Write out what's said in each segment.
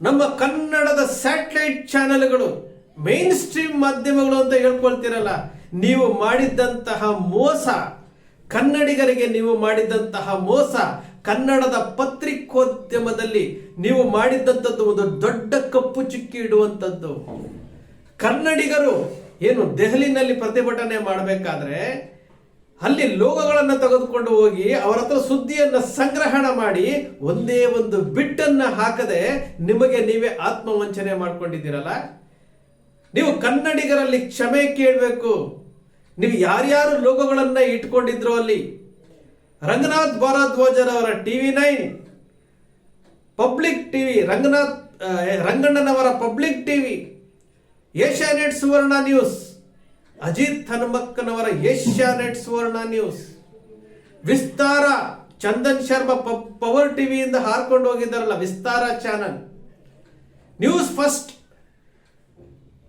ನಮ್ಮ ಕನ್ನಡದ ಸ್ಯಾಟಲೈಟ್ ಚಾನೆಲ್ಗಳು ಮೇನ್ ಸ್ಟ್ರೀಮ್ ಮಾಧ್ಯಮಗಳು ಅಂತ ಹೇಳ್ಕೊಳ್ತೀರಲ್ಲ, ನೀವು ಮಾಡಿದ್ದಂತಹ ಮೋಸ, ಕನ್ನಡಿಗರಿಗೆ ನೀವು ಮಾಡಿದ್ದಂತಹ ಮೋಸ, ಕನ್ನಡದ ಪತ್ರಿಕೋದ್ಯಮದಲ್ಲಿ ನೀವು ಮಾಡಿದ್ದಂಥದ್ದು ಒಂದು ದೊಡ್ಡ ಕಪ್ಪು ಚುಕ್ಕಿ ಇಡುವಂಥದ್ದು ಕನ್ನಡಿಗರು ಏನು ದೆಹಲಿನಲ್ಲಿ ಪ್ರತಿಭಟನೆ ಮಾಡಬೇಕಾದ್ರೆ ಅಲ್ಲಿ ಲೋಗಗಳನ್ನು ತೆಗೆದುಕೊಂಡು ಹೋಗಿ ಅವರ ಹತ್ರ ಸುದ್ದಿಯನ್ನು ಸಂಗ್ರಹಣ ಮಾಡಿ ಒಂದೇ ಒಂದು ಬಿಟ್ಟನ್ನು ಹಾಕದೆ ನಿಮಗೆ ನೀವೇ ಆತ್ಮವಂಚನೆ ಮಾಡ್ಕೊಂಡಿದ್ದೀರಲ್ಲ? ನೀವು ಕನ್ನಡಿಗರಲ್ಲಿ ಕ್ಷಮೆ ಕೇಳಬೇಕು. ನೀವು ಯಾರ್ಯಾರು ಲೋಗೋಗಳನ್ನ ಇಟ್ಕೊಂಡಿದ್ರು ಅಲ್ಲಿ? ರಂಗನಾಥ್ ಭಾರದ್ವಾಜರ್ ಅವರ TV nine, public TV, Ranganath ರಂಗಣ್ಣನವರ public TV Asianet Suvarna news. Ajit ಹನುಮಕ್ಕನವರ Asianet Suvarna news. Vistara, Chandan Sharma power ಟಿವಿಯಿಂದ ಹಾರ್ಕೊಂಡು ಹೋಗಿದ್ದಾರಲ್ಲ ವಿಸ್ತಾರ ಚಾನಲ್. News first.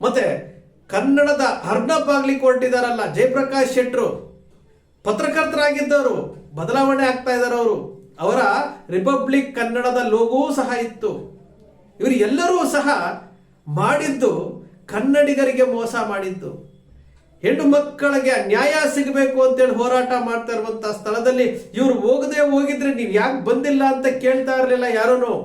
ಮತ್ತೆ ಕನ್ನಡದ ಅರ್ನಪ್ ಆಗ್ಲಿಕ್ಕೆ ಹೊರಟಿದಾರಲ್ಲ ಜಯಪ್ರಕಾಶ್ ಶೆಟ್ರು. ಪತ್ರಕರ್ತರಾಗಿದ್ದವರು, ಬದಲಾವಣೆ ಆಗ್ತಾ ಇದ್ದಾರೆ ಅವರು. ಅವರ ರಿಪಬ್ಲಿಕ್ ಕನ್ನಡದ ಲೋಗೋ ಸಹ ಇತ್ತು. ಇವರು ಎಲ್ಲರೂ ಸಹ ಮಾಡಿದ್ದು ಕನ್ನಡಿಗರಿಗೆ ಮೋಸ ಮಾಡಿದ್ದು. ಹೆಣ್ಣು ಮಕ್ಕಳಿಗೆ ನ್ಯಾಯ ಸಿಗಬೇಕು ಅಂತೇಳಿ ಹೋರಾಟ ಮಾಡ್ತಾ ಇರುವಂತ ಸ್ಥಳದಲ್ಲಿ ಇವರು ಹೋಗದೆ ಹೋಗಿದ್ರೆ ನೀವು ಯಾಕೆ ಬಂದಿಲ್ಲ ಅಂತ ಕೇಳ್ತಾ ಇರಲಿಲ್ಲ ಯಾರೂ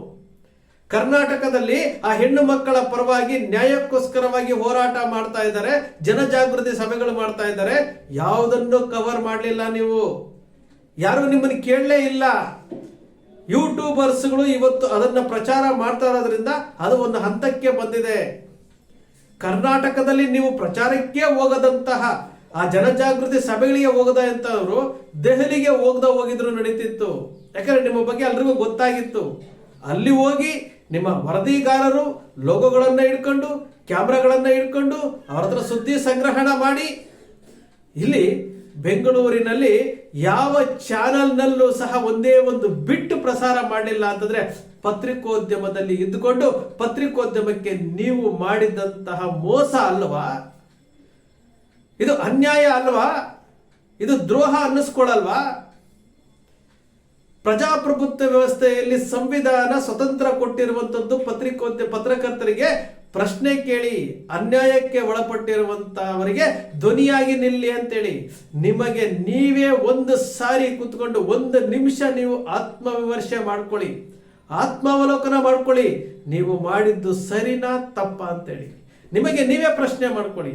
ಕರ್ನಾಟಕದಲ್ಲಿ ಆ ಹೆಣ್ಣು ಮಕ್ಕಳ ಪರವಾಗಿ ನ್ಯಾಯಕ್ಕೋಸ್ಕರವಾಗಿ ಹೋರಾಟ ಮಾಡ್ತಾ ಇದ್ದಾರೆ, ಜನಜಾಗೃತಿ ಸಭೆಗಳು ಮಾಡ್ತಾ ಇದ್ದಾರೆ. ಯಾವುದನ್ನು ಕವರ್ ಮಾಡಲಿಲ್ಲ ನೀವು? ಯಾರು ನಿಮ್ಮನ್ನು ಕೇಳಲೇ ಇಲ್ಲ. ಯೂಟ್ಯೂಬರ್ಸ್ಗಳು ಇವತ್ತು ಅದನ್ನ ಪ್ರಚಾರ ಮಾಡ್ತಾ ಇರೋದ್ರಿಂದ ಅದು ಒಂದು ಹಂತಕ್ಕೆ ಬಂದಿದೆ. ಕರ್ನಾಟಕದಲ್ಲಿ ನೀವು ಪ್ರಚಾರಕ್ಕೆ ಹೋಗದಂತಹ, ಆ ಜನಜಾಗೃತಿ ಸಭೆಗಳಿಗೆ ಹೋಗದ ಅಂತವರು ದೆಹಲಿಗೆ ಹೋಗದ ಹೋಗಿದ್ರು ನಡೀತಿತ್ತು. ಯಾಕಂದ್ರೆ ನಿಮ್ಮ ಬಗ್ಗೆ ಎಲ್ರಿಗೂ ಗೊತ್ತಾಗಿತ್ತು. ಅಲ್ಲಿ ಹೋಗಿ ನಿಮ್ಮ ವರದಿಗಾರರು ಲೋಗೋಗಳನ್ನ ಇಟ್ಕೊಂಡು ಕ್ಯಾಮ್ರಾಗಳನ್ನ ಇಟ್ಕೊಂಡು ಅವ್ರ ಸುದ್ದಿ ಸಂಗ್ರಹಣ ಮಾಡಿ, ಇಲ್ಲಿ ಬೆಂಗಳೂರಿನಲ್ಲಿ ಯಾವ ಚಾನಲ್ನಲ್ಲೂ ಸಹ ಒಂದೇ ಒಂದು ಬಿಟ್ಟು ಪ್ರಸಾರ ಮಾಡಲಿಲ್ಲ ಅಂತಂದ್ರೆ ಪತ್ರಿಕೋದ್ಯಮದಲ್ಲಿ ಇದ್ದುಕೊಂಡು ಪತ್ರಿಕೋದ್ಯಮಕ್ಕೆ ನೀವು ಮಾಡಿದಂತಹ ಮೋಸ ಅಲ್ವಾ? ಇದು ಅನ್ಯಾಯ ಅಲ್ವಾ? ಇದು ದ್ರೋಹ ಅನ್ನಿಸ್ಕೊಳ್ಳಲ್ವಾ ಪ್ರಜಾಪ್ರಭುತ್ವ ವ್ಯವಸ್ಥೆಯಲ್ಲಿ ಸಂವಿಧಾನ ಸ್ವತಂತ್ರ ಕೊಟ್ಟಿರುವಂತದ್ದು ಪತ್ರಿಕೋದ್ಯ ಪತ್ರಕರ್ತರಿಗೆ ಪ್ರಶ್ನೆ ಕೇಳಿ ಅನ್ಯಾಯಕ್ಕೆ ಒಳಪಟ್ಟಿರುವಂತಹವರಿಗೆ ಧ್ವನಿಯಾಗಿ ನಿಲ್ಲಿ ಅಂತೇಳಿ. ನಿಮಗೆ ನೀವೇ ಒಂದು ಸಾರಿ ಕೂತ್ಕೊಂಡು ಒಂದು ನಿಮಿಷ ನೀವು ಆತ್ಮವಿಮರ್ಶೆ ಮಾಡ್ಕೊಳ್ಳಿ. ಆತ್ಮಾವಲೋಕನ ಮಾಡ್ಕೊಳ್ಳಿ. ನೀವು ಮಾಡಿದ್ದು ಸರಿನಾ ತಪ್ಪ ಅಂತೇಳಿ. ನಿಮಗೆ ನೀವೇ ಪ್ರಶ್ನೆ ಮಾಡ್ಕೊಳ್ಳಿ.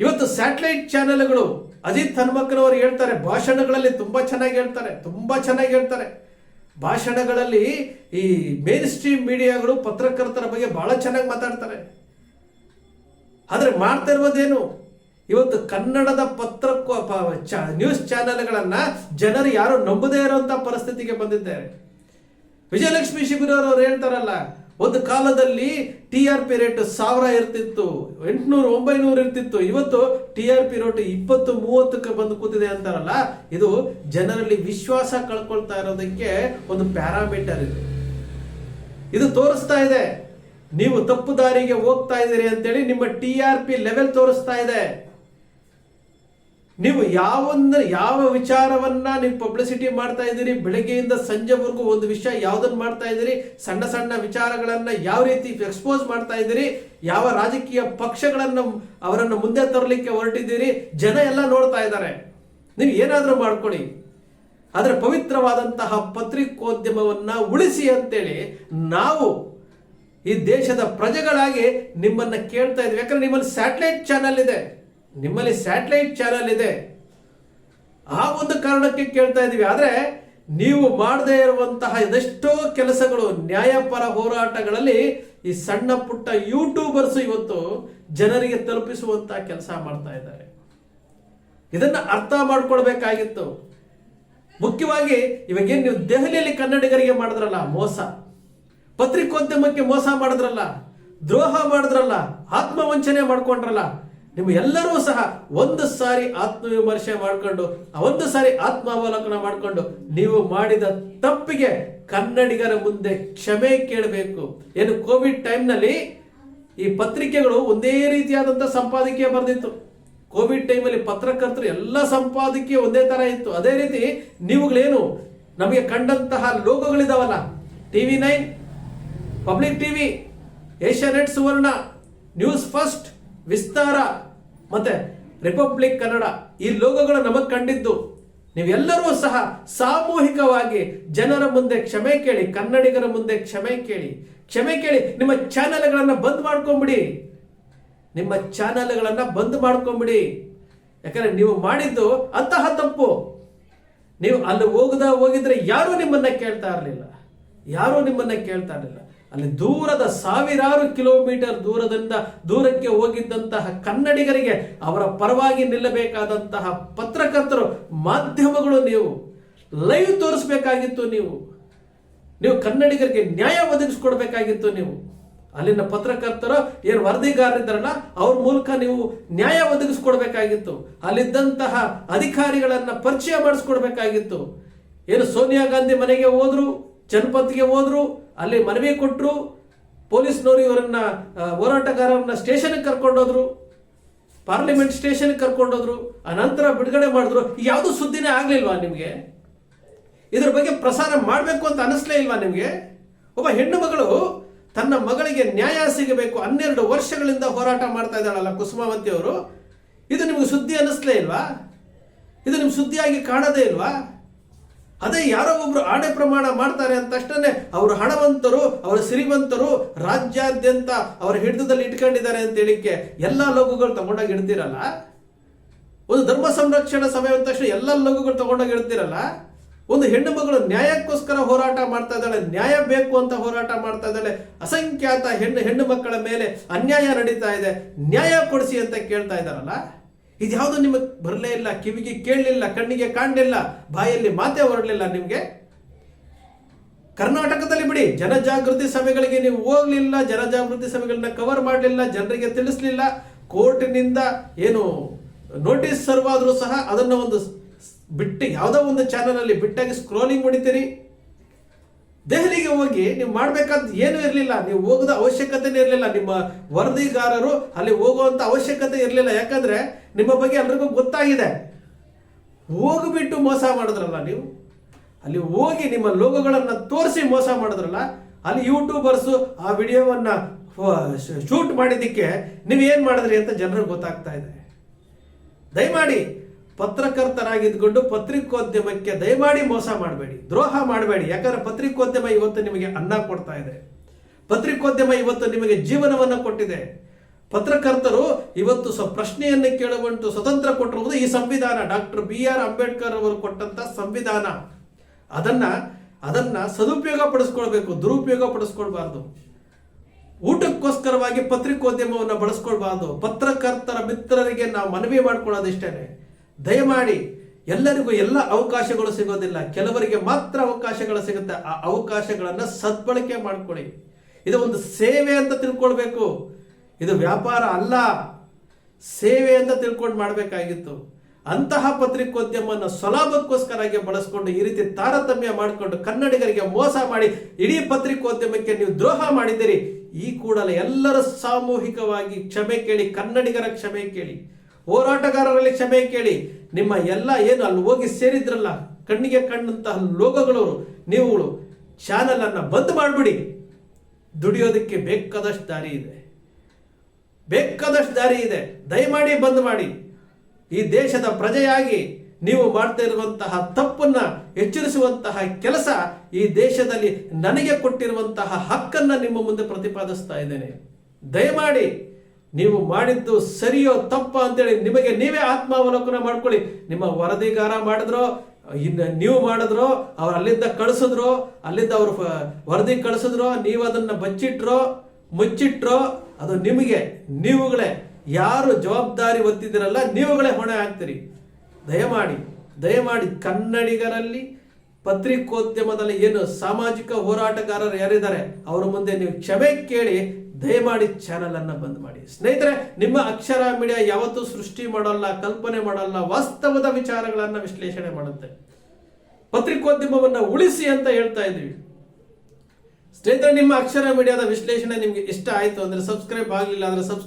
ಇವತ್ತು ಸ್ಯಾಟಲೈಟ್ ಚಾನೆಲ್ಗಳು ಅಜಿತ್ ಹನುಮಕ್ಕನವರು ಹೇಳ್ತಾರೆ, ಭಾಷಣಗಳಲ್ಲಿ ತುಂಬಾ ಚೆನ್ನಾಗಿ ಹೇಳ್ತಾರೆ, ತುಂಬಾ ಚೆನ್ನಾಗಿ ಹೇಳ್ತಾರೆ. ಭಾಷಣಗಳಲ್ಲಿ ಈ ಮೇನ್ ಸ್ಟ್ರೀಮ್ ಮೀಡಿಯಾಗಳು ಪತ್ರಕರ್ತರ ಬಗ್ಗೆ ಬಹಳ ಚೆನ್ನಾಗಿ ಮಾತಾಡ್ತಾರೆ. ಆದರೆ ಮಾಡ್ತಾ ಇರೋದೇನು ಇವತ್ತು ಕನ್ನಡದ ಪತ್ರಕ್ಕೂ ನ್ಯೂಸ್ ಚಾನೆಲ್ಗಳನ್ನ ಜನರು ಯಾರು ನಂಬದೇ ಇರುವಂತ ಪರಿಸ್ಥಿತಿಗೆ ಬಂದಿದ್ದಾರೆ. ವಿಜಯಲಕ್ಷ್ಮಿ ಶಿಬಿರವರು ಅವ್ರು ಹೇಳ್ತಾರಲ್ಲ ಒಂದು ಕಾಲದಲ್ಲಿ ಟಿ ಆರ್ ಪಿ ರೇಟ್ ಸಾವಿರ ಇರ್ತಿತ್ತು, ಎಂಟುನೂರು, ಒಂಬೈನೂರು ಇರ್ತಿತ್ತು. ಇವತ್ತು ಟಿ ಆರ್ ಪಿ ರೇಟ್ ಇಪ್ಪತ್ತು, ಮೂವತ್ತಕ್ಕೆ ಬಂದು ಕೂತಿದೆ ಅಂತಾರಲ್ಲ, ಇದು ಜನರಲ್ಲಿ ವಿಶ್ವಾಸ ಕಳ್ಕೊಳ್ತಾ ಇರೋದಕ್ಕೆ ಒಂದು ಪ್ಯಾರಾಮೀಟರ್ ಇದೆ. ಇದು ತೋರಿಸ್ತಾ ಇದೆ. ನೀವು ತಪ್ಪು ದಾರಿಗೆ ಹೋಗ್ತಾ ಇದ್ದೀರಿ ಅಂತೇಳಿ ನಿಮ್ಮ ಟಿ ಆರ್ ಪಿ ಲೆವೆಲ್ ತೋರಿಸ್ತಾ ಇದೆ. ನೀವು ಯಾವೊಂದು, ಯಾವ ವಿಚಾರವನ್ನ ನೀವು ಪಬ್ಲಿಸಿಟಿ ಮಾಡ್ತಾ ಇದ್ದೀರಿ, ಬೆಳಗ್ಗೆಯಿಂದ ಸಂಜೆವರೆಗೂ ಒಂದು ವಿಷಯ ಯಾವ್ದನ್ನ ಮಾಡ್ತಾ ಇದ್ದೀರಿ, ಸಣ್ಣ ಸಣ್ಣ ವಿಚಾರಗಳನ್ನ ಯಾವ ರೀತಿ ಎಕ್ಸ್ಪೋಸ್ ಮಾಡ್ತಾ ಇದ್ದೀರಿ, ಯಾವ ರಾಜಕೀಯ ಪಕ್ಷಗಳನ್ನು ಅವರನ್ನು ಮುಂದೆ ತರಲಿಕ್ಕೆ ಹೊರಟಿದ್ದೀರಿ, ಜನ ಎಲ್ಲ ನೋಡ್ತಾ ಇದ್ದಾರೆ. ನೀವು ಏನಾದರೂ ಮಾಡ್ಕೊಳ್ಳಿ. ಆದರೆ ಪವಿತ್ರವಾದಂತಹ ಪತ್ರಿಕೋದ್ಯಮವನ್ನ ಉಳಿಸಿ ಅಂತೇಳಿ ನಾವು ಈ ದೇಶದ ಪ್ರಜೆಗಳಾಗಿ ನಿಮ್ಮನ್ನ ಕೇಳ್ತಾ ಇದ್ವಿ ಯಾಕಂದ್ರೆ ನಿಮ್ಮಲ್ಲಿ ಸ್ಯಾಟಲೈಟ್ ಚಾನಲ್ ಇದೆ. ನಿಮ್ಮಲ್ಲಿ ಸ್ಯಾಟಲೈಟ್ ಚಾನಲ್ ಇದೆ. ಆ ಒಂದು ಕಾರಣಕ್ಕೆ ಕೇಳ್ತಾ ಇದ್ದೀವಿ. ಆದ್ರೆ ನೀವು ಮಾಡದೇ ಇರುವಂತಹ ಎಷ್ಟೋ ಕೆಲಸಗಳು, ನ್ಯಾಯಪರ ಹೋರಾಟಗಳಲ್ಲಿ ಈ ಸಣ್ಣ ಪುಟ್ಟ ಯೂಟ್ಯೂಬರ್ಸ್ ಇವತ್ತು ಜನರಿಗೆ ತಲುಪಿಸುವಂತಹ ಕೆಲಸ ಮಾಡ್ತಾ ಇದ್ದಾರೆ. ಇದನ್ನ ಅರ್ಥ ಮಾಡ್ಕೊಳ್ಬೇಕಾಗಿತ್ತು. ಮುಖ್ಯವಾಗಿ ಇವಾಗೇನು ನೀವು ದೆಹಲಿಯಲ್ಲಿ ಕನ್ನಡಿಗರಿಗೆ ಮಾಡಿದ್ರಲ್ಲ ಮೋಸ? ಪತ್ರಿಕೋದ್ಯಮಕ್ಕೆ ಮೋಸ ಮಾಡಿದ್ರಲ್ಲ? ದ್ರೋಹ ಮಾಡಿದ್ರಲ್ಲ? ಆತ್ಮವಂಚನೆ ಮಾಡ್ಕೊಂಡ್ರಲ್ಲ? ನಿಮ್ಮ ಎಲ್ಲರೂ ಸಹ ಒಂದು ಸಾರಿ ಆತ್ಮವಿಮರ್ಶೆ ಮಾಡಿಕೊಂಡು ಒಂದು ಸಾರಿ ಆತ್ಮಾವಲೋಕನ ಮಾಡಿಕೊಂಡು ನೀವು ಮಾಡಿದ ತಪ್ಪಿಗೆ ಕನ್ನಡಿಗರ ಮುಂದೆ ಕ್ಷಮೆ ಕೇಳಬೇಕು. ಏನು ಕೋವಿಡ್ ಟೈಮ್ನಲ್ಲಿ ಈ ಪತ್ರಿಕೆಗಳು ಒಂದೇ ರೀತಿಯಾದಂಥ ಸಂಪಾದಕೀಯ ಬರೆದಿತ್ತು. ಕೋವಿಡ್ ಟೈಮಲ್ಲಿ ಪತ್ರಕರ್ತರು ಎಲ್ಲ ಸಂಪಾದಕೀಯ ಒಂದೇ ತರ ಇತ್ತು. ಅದೇ ರೀತಿ ನೀವುಗಳೇನು ನಮಗೆ ಕಂಡಂತಹ ಲೋಗೋಗಳಿದಾವಲ್ಲ TV nine, public TV Asianet Suvarna, news first Vistara. ಮತ್ತೆ ರಿಪಬ್ಲಿಕ್ ಕನ್ನಡ ಈ ಲೋಗಗಳು ನಮಗ್ ಕಂಡಿದ್ದು. ನೀವೆಲ್ಲರೂ ಸಹ ಸಾಮೂಹಿಕವಾಗಿ ಜನರ ಮುಂದೆ ಕ್ಷಮೆ ಕೇಳಿ, ಕನ್ನಡಿಗರ ಮುಂದೆ ಕ್ಷಮೆ ಕೇಳಿ ಕ್ಷಮೆ ಕೇಳಿ ನಿಮ್ಮ ಚಾನೆಲ್ಗಳನ್ನ ಬಂದ್ ಮಾಡ್ಕೊಂಬಿಡಿ. ನಿಮ್ಮ ಚಾನೆಲ್ಗಳನ್ನ ಬಂದ್ ಮಾಡ್ಕೊಂಬಿಡಿ. ಯಾಕಂದ್ರೆ ನೀವು ಮಾಡಿದ್ದು ಅಂತಹ ತಪ್ಪು. ನೀವು ಅಲ್ಲಿ ಹೋಗದ ಹೋಗಿದ್ರೆ ಯಾರೂ ನಿಮ್ಮನ್ನ ಕೇಳ್ತಾ ಇರಲಿಲ್ಲ. ಯಾರೂ ನಿಮ್ಮನ್ನ ಕೇಳ್ತಾ ಇರಲಿಲ್ಲ. ಅಲ್ಲಿ ದೂರದ ಸಾವಿರಾರು ಕಿಲೋಮೀಟರ್ ದೂರದಿಂದ ದೂರಕ್ಕೆ ಹೋಗಿದ್ದಂತಹ ಕನ್ನಡಿಗರಿಗೆ ಅವರ ಪರವಾಗಿ ನಿಲ್ಲಬೇಕಾದಂತಹ ಪತ್ರಕರ್ತರು, ಮಾಧ್ಯಮಗಳು ನೀವು. ಲೈವ್ ತೋರಿಸಬೇಕಾಗಿತ್ತು ನೀವು. ನೀವು ಕನ್ನಡಿಗರಿಗೆ ನ್ಯಾಯ ಒದಗಿಸ್ಕೊಡ್ಬೇಕಾಗಿತ್ತು ನೀವು. ಅಲ್ಲಿನ ಪತ್ರಕರ್ತರು ಏನು ವರದಿಗಾರರಿದ್ದಾರಲ್ಲ, ಅವ್ರ ಮೂಲಕ ನೀವು ನ್ಯಾಯ ಒದಗಿಸ್ಕೊಡ್ಬೇಕಾಗಿತ್ತು. ಅಲ್ಲಿದ್ದಂತಹ ಅಧಿಕಾರಿಗಳನ್ನ ಪರಿಚಯ ಮಾಡಿಸ್ಕೊಡ್ಬೇಕಾಗಿತ್ತು. ಏನು ಸೋನಿಯಾ ಗಾಂಧಿ ಮನೆಗೆ ಹೋದ್ರು? ಜನಪತ್ಗೆ ಹೋದ್ರು, ಅಲ್ಲಿ ಮನವಿ ಕೊಟ್ಟರು ಪೊಲೀಸ್ನವರು ಇವರನ್ನ ಹೋರಾಟಗಾರರನ್ನ ಸ್ಟೇಷನ್ಗೆ ಕರ್ಕೊಂಡೋದ್ರು, ಪಾರ್ಲಿಮೆಂಟ್ ಸ್ಟೇಷನ್ ಕರ್ಕೊಂಡೋದ್ರು ಅನಂತರ ನಂತರ ಬಿಡುಗಡೆ ಮಾಡಿದ್ರು. ಯಾವುದು ಸುದ್ದಿನೇ ಆಗ್ಲಿಲ್ವಾ ನಿಮಗೆ? ಇದ್ರ ಬಗ್ಗೆ ಪ್ರಸಾರ ಮಾಡಬೇಕು ಅಂತ ಅನಿಸ್ಲೇ ಇಲ್ವಾ ನಿಮಗೆ? ಒಬ್ಬ ಹೆಣ್ಣು ಮಗಳು ತನ್ನ ಮಗಳಿಗೆ ನ್ಯಾಯ ಸಿಗಬೇಕು, ಹನ್ನೆರಡು ವರ್ಷಗಳಿಂದ ಹೋರಾಟ ಮಾಡ್ತಾ ಇದ್ದಾಳಲ್ಲ ಕುಸುಮಾವತಿ ಅವರು ಇದು ನಿಮಗೆ ಸುದ್ದಿ ಅನ್ನಿಸ್ಲೇ ಇಲ್ವಾ? ಇದು ನಿಮ್ಗೆ ಸುದ್ದಿಯಾಗಿ ಕಾಣದೇ ಇಲ್ವಾ? ಅದೇ ಯಾರೋ ಒಬ್ರು ಆಣೆ ಪ್ರಮಾಣ ಮಾಡ್ತಾರೆ ಅಂತ ತಕ್ಷಣ ಅವರು ಹಣವಂತರು, ಅವರು ಸಿರಿವಂತರು, ರಾಜ್ಯಾದ್ಯಂತ ಅವರ ಹಿಡಿತದಲ್ಲಿ ಇಟ್ಕೊಂಡಿದ್ದಾರೆ ಅಂತ ಹೇಳಿಕ್ಕೆ ಎಲ್ಲಾ ಲಘುಗಳು ತಗೊಂಡಾಗ ಇಡ್ತಿರಲ್ಲ? ಒಂದು ಧರ್ಮ ಸಂರಕ್ಷಣಾ ಸಮಯ ಅಂದ ತಕ್ಷಣ ಎಲ್ಲ ಲಘುಗಳು ತಗೊಂಡಾಗ ಇಡ್ತಿರಲ್ಲ? ಒಂದು ಹೆಣ್ಣು ಮಗಳು ನ್ಯಾಯಕ್ಕೋಸ್ಕರ ಹೋರಾಟ ಮಾಡ್ತಾ ಇದ್ದಾಳೆ, ನ್ಯಾಯ ಬೇಕು ಅಂತ ಹೋರಾಟ ಮಾಡ್ತಾ ಇದ್ದಾಳೆ, ಅಸಂಖ್ಯಾತ ಹೆಣ್ಣು ಹೆಣ್ಣು ಮಕ್ಕಳ ಮೇಲೆ ಅನ್ಯಾಯ ನಡೀತಾ ಇದೆ, ನ್ಯಾಯ ಕೊಡಿಸಿ ಅಂತ ಕೇಳ್ತಾ ಇದ್ದಾರಲ್ಲ? ಇದ್ಯಾವುದು ನಿಮಗೆ ಬರಲೇ ಇಲ್ಲ, ಕಿವಿಗೆ ಕೇಳಲಿಲ್ಲ, ಕಣ್ಣಿಗೆ ಕಾಣಲಿಲ್ಲ, ಬಾಯಲ್ಲಿ ಮಾತೇ ಹೊರಡಲಿಲ್ಲ ನಿಮಗೆ? ಕರ್ನಾಟಕದಲ್ಲಿ ಬಿಡಿ, ಜನಜಾಗೃತಿ ಸಭೆಗಳಿಗೆ ನೀವು ಹೋಗಲಿಲ್ಲ, ಜನಜಾಗೃತಿ ಸಭೆಗಳನ್ನ ಕವರ್ ಮಾಡಲಿಲ್ಲ, ಜನರಿಗೆ ತಿಳಿಸ್ಲಿಲ್ಲ, ಕೋರ್ಟಿನಿಂದ ಏನು ನೋಟಿಸ್ ಸರ್ವ್ ಆದರೂ ಸಹ ಅದನ್ನು ಒಂದು ಬಿಟ್ಟು ಯಾವುದೋ ಒಂದು ಚಾನಲಲ್ಲಿ ಬಿಟ್ಟಾಗಿ ಸ್ಕ್ರೋಲಿಂಗ್ ಹೊಡಿತೀರಿ? ದೆಹಲಿಗೆ ಹೋಗಿ ನೀವು ಮಾಡಬೇಕಾದ ಏನು ಇರಲಿಲ್ಲ, ನೀವು ಹೋಗದ ಅವಶ್ಯಕತೆನೇ ಇರಲಿಲ್ಲ, ನಿಮ್ಮ ವರದಿಗಾರರು ಅಲ್ಲಿ ಹೋಗುವಂಥ ಅವಶ್ಯಕತೆ ಇರಲಿಲ್ಲ. ಯಾಕಂದ್ರೆ ನಿಮ್ಮ ಬಗ್ಗೆ ಎಲ್ರಿಗೂ ಗೊತ್ತಾಗಿದೆ. ಹೋಗಿಬಿಟ್ಟು ಮೋಸ ಮಾಡಿದ್ರಲ್ಲ ನೀವು? ಅಲ್ಲಿ ಹೋಗಿ ನಿಮ್ಮ ಲೋಗೋಗಳನ್ನ ತೋರಿಸಿ ಮೋಸ ಮಾಡಿದ್ರಲ್ಲ? ಅಲ್ಲಿ ಯೂಟ್ಯೂಬರ್ಸು ಆ ವಿಡಿಯೋವನ್ನ ಶೂಟ್ ಮಾಡಿದ್ದಕ್ಕೆ ನೀವು ಏನ್ ಮಾಡಿದ್ರಿ ಅಂತ ಜನರಿಗೆ ಗೊತ್ತಾಗ್ತಾ ಇದೆ. ದಯಮಾಡಿ ಪತ್ರಕರ್ತರಾಗಿದ್ಕೊಂಡು ಪತ್ರಿಕೋದ್ಯಮಕ್ಕೆ ದಯಮಾಡಿ ಮೋಸ ಮಾಡಬೇಡಿ. ದ್ರೋಹ ಮಾಡಬೇಡಿ. ಯಾಕಂದ್ರೆ ಪತ್ರಿಕೋದ್ಯಮ ಇವತ್ತು ನಿಮಗೆ ಅನ್ನ ಕೊಡ್ತಾ ಇದೆ. ಪತ್ರಿಕೋದ್ಯಮ ಇವತ್ತು ನಿಮಗೆ ಜೀವನವನ್ನು ಕೊಟ್ಟಿದೆ. ಪತ್ರಕರ್ತರು ಇವತ್ತು ಸ ಪ್ರಶ್ನೆಯನ್ನು ಕೇಳುವಂಟು ಸ್ವತಂತ್ರ ಕೊಟ್ಟಿರುವುದು ಈ ಸಂವಿಧಾನ. ಡಾಕ್ಟರ್ ಬಿ ಆರ್ ಅಂಬೇಡ್ಕರ್ ಅವರು ಕೊಟ್ಟಂತ ಸಂವಿಧಾನ. ಅದನ್ನ ಅದನ್ನ ಸದುಪಯೋಗ ಪಡಿಸ್ಕೊಳ್ಬೇಕು, ದುರುಪಯೋಗ ಪಡಿಸ್ಕೊಳ್ಬಾರ್ದು. ಊಟಕ್ಕೋಸ್ಕರವಾಗಿ ಪತ್ರಿಕೋದ್ಯಮವನ್ನು ಬಳಸ್ಕೊಳ್ಬಾರ್ದು. ಪತ್ರಕರ್ತರ ಮಿತ್ರರಿಗೆ ನಾವು ಮನವಿ ಮಾಡ್ಕೊಳ್ಳೋದಿಷ್ಟೇನೆ. ದಯಮಾಡಿ ಎಲ್ಲರಿಗೂ ಎಲ್ಲ ಅವಕಾಶಗಳು ಸಿಗೋದಿಲ್ಲ. ಕೆಲವರಿಗೆ ಮಾತ್ರ ಅವಕಾಶಗಳು ಸಿಗುತ್ತೆ. ಆ ಅವಕಾಶಗಳನ್ನ ಸದ್ಬಳಕೆ ಮಾಡ್ಕೊಳ್ಳಿ. ಇದು ಒಂದು ಸೇವೆ ಅಂತ ತಿಳ್ಕೊಳ್ಬೇಕು. ಇದು ವ್ಯಾಪಾರ ಅಲ್ಲ. ಸೇವೆ ಅಂತ ತಿಳ್ಕೊಂಡು ಮಾಡಬೇಕಾಗಿತ್ತು. ಅಂತಹ ಪತ್ರಿಕೋದ್ಯಮವನ್ನು ಸ್ವಲಾಭಕ್ಕೋಸ್ಕರಾಗಿ ಬಳಸ್ಕೊಂಡು ಈ ರೀತಿ ತಾರತಮ್ಯ ಮಾಡಿಕೊಂಡು ಕನ್ನಡಿಗರಿಗೆ ಮೋಸ ಮಾಡಿ ಇಡೀ ಪತ್ರಿಕೋದ್ಯಮಕ್ಕೆ ನೀವು ದ್ರೋಹ ಮಾಡಿದ್ದೀರಿ. ಈ ಕೂಡಲೇ ಎಲ್ಲರೂ ಸಾಮೂಹಿಕವಾಗಿ ಕ್ಷಮೆ ಕೇಳಿ, ಕನ್ನಡಿಗರ ಕ್ಷಮೆ ಕೇಳಿ, ಹೋರಾಟಗಾರರಲ್ಲಿ ಕ್ಷಮೆ ಕೇಳಿ. ನಿಮ್ಮ ಎಲ್ಲ ಏನು ಅಲ್ಲಿ ಹೋಗಿ ಸೇರಿದ್ರಲ್ಲ, ಕಣ್ಣಿಗೆ ಕಣ್ಣಂತಹ ಲೋಕಗಳವರು ನೀವುಗಳು ಚಾನಲನ್ನು ಬಂದ್ ಮಾಡಿಬಿಡಿ. ದುಡಿಯೋದಕ್ಕೆ ಬೇಕಾದಷ್ಟು ದಾರಿ ಇದೆ. ಬೇಕಾದಷ್ಟು ದಾರಿ ಇದೆ. ದಯಮಾಡಿ ಬಂದ್ ಮಾಡಿ. ಈ ದೇಶದ ಪ್ರಜೆಯಾಗಿ ನೀವು ಮಾಡ್ತಾ ಇರುವಂತಹ ತಪ್ಪನ್ನ ಎಚ್ಚರಿಸುವಂತಹ ಕೆಲಸ ಈ ದೇಶದಲ್ಲಿ ನನಗೆ ಕೊಟ್ಟಿರುವಂತಹ ಹಕ್ಕನ್ನ ನಿಮ್ಮ ಮುಂದೆ ಪ್ರತಿಪಾದಿಸ್ತಾ ಇದ್ದೇನೆ. ದಯಮಾಡಿ ನೀವು ಮಾಡಿದ್ದು ಸರಿಯೋ ತಪ್ಪ ಅಂತೇಳಿ ನಿಮಗೆ ನೀವೇ ಆತ್ಮಾವಲೋಕನ ಮಾಡ್ಕೊಳ್ಳಿ. ನಿಮ್ಮ ವರದಿಗಾರ ಮಾಡಿದ್ರೋ, ಇನ್ನು ನೀವು ಮಾಡಿದ್ರೋ, ಅವ್ರು ಅಲ್ಲಿಂದ ಕಳಿಸಿದ್ರೋ, ಅಲ್ಲಿಂದ ಅವರು ವರದಿ ಕಳಿಸಿದ್ರೋ, ನೀವು ಅದನ್ನ ಬಚ್ಚಿಟ್ರೋ ಮುಚ್ಚಿಟ್ರೋ ಅದು ನಿಮಗೆ, ನೀವುಗಳೇ. ಯಾರು ಜವಾಬ್ದಾರಿ ಹೊತ್ತಿದ್ದೀರಲ್ಲ, ನೀವುಗಳೇ ಹೊಣೆ ಹಾಕ್ತೀರಿ ದಯಮಾಡಿ ದಯಮಾಡಿ ಕನ್ನಡಿಗರಲ್ಲಿ, ಪತ್ರಿಕೋದ್ಯಮದಲ್ಲಿ ಏನು ಸಾಮಾಜಿಕ ಹೋರಾಟಗಾರರು ಯಾರಿದ್ದಾರೆ, ಅವರ ಮುಂದೆ ನೀವು ಕ್ಷಮೆ ಕೇಳಿ, ದಯಮಾಡಿ ಚಾನಲನ್ನು ಬಂದ್ ಮಾಡಿ. ಸ್ನೇಹಿತರೆ, ನಿಮ್ಮ ಅಕ್ಷರ ಮೀಡಿಯಾ ಯಾವತ್ತೂ ಸೃಷ್ಟಿ ಮಾಡಲ್ಲ, ಕಲ್ಪನೆ ಮಾಡಲ್ಲ, ವಾಸ್ತವದ ವಿಚಾರಗಳನ್ನು ವಿಶ್ಲೇಷಣೆ ಮಾಡುತ್ತೆ. ಪತ್ರಿಕೋದ್ಯಮವನ್ನ ಉಳಿಸಿ ಅಂತ ಹೇಳ್ತಾ ಇದ್ದೀವಿ. ಸ್ನೇಹಿತರೆ ನಿಮ್ಮ ಅಕ್ಷರ ಮೀಡಿಯಾದ ವಿಶ್ಲೇಷಣೆ ನಿಮಗೆ ಇಷ್ಟ ಆಯಿತು ಅಂದ್ರೆ ಸಬ್ಸ್ಕ್ರೈಬ್ ಆಗಲಿಲ್ಲ ಅಂದ್ರೆ ಸಬ್ಸ್ಕ್ರೈಬ್